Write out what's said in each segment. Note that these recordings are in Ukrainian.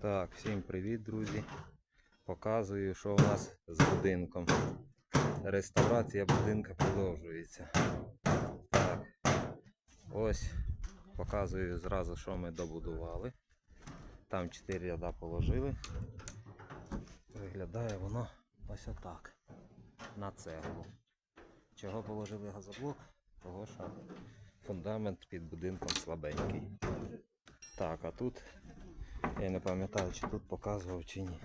Так, всім привіт, друзі. Показую, що у нас з будинком. Реставрація будинка продовжується. Так, ось показую зразу, що ми добудували. Там 4 ряда положили. Виглядає воно ось отак. На цеглу. Чого положили газоблок? Того що фундамент під будинком слабенький. Так, а тут я не пам'ятаю, чи тут показував чи ні.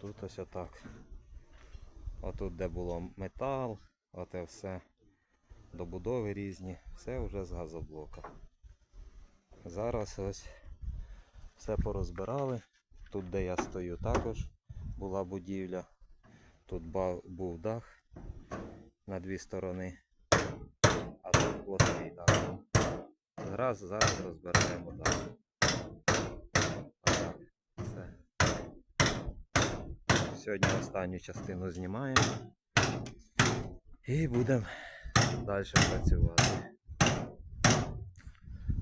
Тут ось отак. Отут, де було метал, оте все, добудови різні, все вже з газоблока. Зараз ось все порозбирали. Тут, де я стою, також була будівля. Тут був дах на дві сторони, а тут плоский дах. Зараз, зараз розбираємо дах. Так, все. Сьогодні останню частину знімаємо і будемо далі працювати.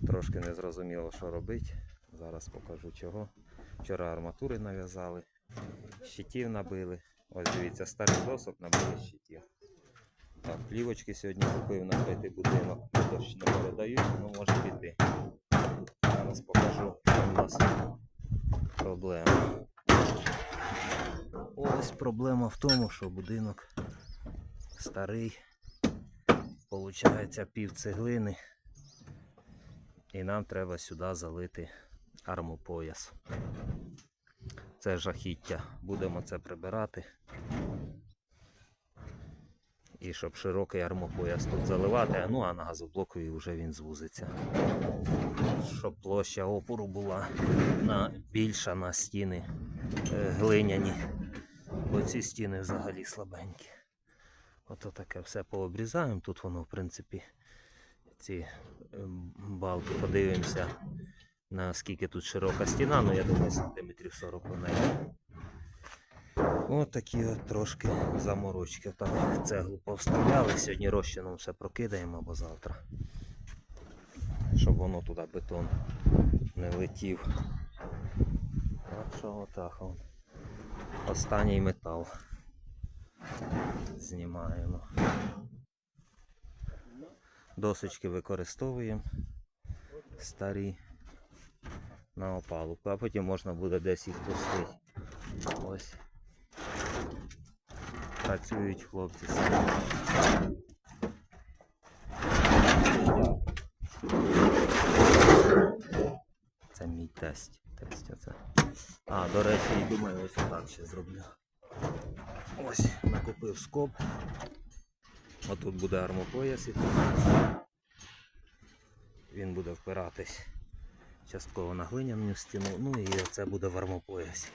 Трошки не зрозуміло, що робити. Зараз покажу чого. Вчора арматури нав'язали, щитів набили. Ось дивіться, старий досок набили щитів. Так, плівочки сьогодні купив на третій будинок. Не передають, ну може піти. Зараз покажу, що в нас проблема. Ось проблема в тому, що будинок старий, получається пів цеглини, і нам треба сюди залити армопояс. Це жахіття. Будемо це прибирати. І щоб широкий армопояс тут заливати, ну а на газоблокові вже він звузиться. Щоб площа опору була на, більша на стіни е, глиняні. Бо ці стіни взагалі слабенькі. Ото таке все пообрізаємо. Тут воно, в принципі, ці ем, балки подивимося, наскільки тут широка стіна, ну я думаю, сантиметрів 40 у неї. От такі от трошки заморочки. Так, цеглу повставляли. Сьогодні розчином все прокидаємо або завтра. Щоб воно туди бетон не летів. Так що отак. Останній метал. Знімаємо. Досочки використовуємо старі на опалубку, а потім можна буде десь їх пустити. Ось. Працюють хлопці. Це мій тесть. Оце. А, до речі, і думаю, ось так ще зроблю. Ось, накупив скоб. Отут буде армопояс іти. Він буде впиратись частково на глиняну стіну, ну і це буде в армопоясі.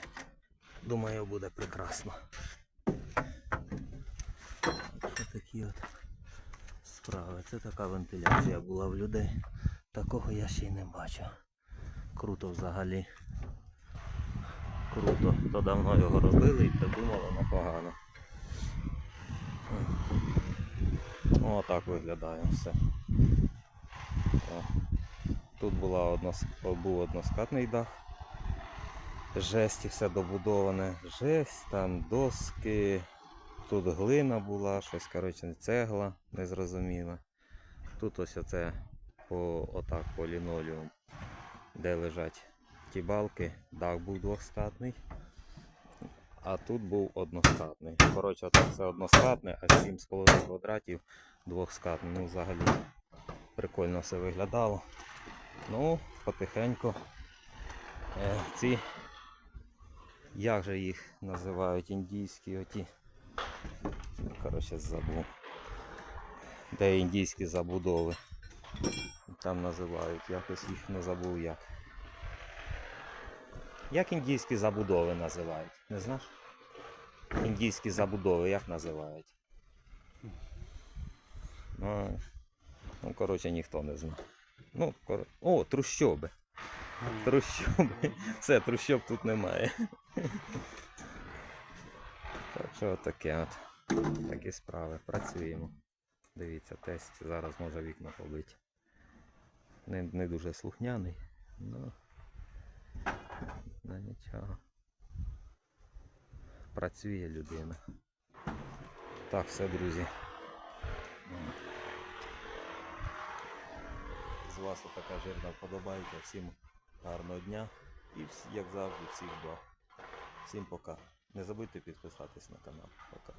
Думаю, буде прекрасно. Ось такі от справи. Це така вентиляція була в людей. Такого я ще й не бачив. Круто взагалі. Круто. То давно його робили і придумали непогано. О, так виглядає все. Тут була однос... був односкатний дах. Жесть і все добудоване. Жесть, там доски. Тут глина була, щось, коротше, цегла незрозуміла. Тут ось оце по, отак по лінолеум, де лежать ті балки, дах був двохскатний, а тут був односкатний. Коротше, отак все односкатне, а 7,5 квадратів двохскатний. Ну, взагалі прикольно все виглядало. Ну, потихеньку е, ці, як же їх називають індійські оті. Коротше, забув. Де індійські забудови. Там називають, якось їх не забув як. Як індійські забудови називають? Не знаєш? Індійські забудови як називають? Ну, ну коротше, ніхто не знає. Ну, кор... О, трущоби. Трущоби. Все, трущоб тут немає. Так що таке от. Такі справи. Працюємо. Дивіться, тесть зараз може вікна побити. Не, не дуже слухняний, ну Нічого. Працює людина. Так, все, друзі. З вас така жирна вподобайка. Всім гарного дня і як завжди всіх благ. Всім пока. Не забудьте підписатись на канал. Пока.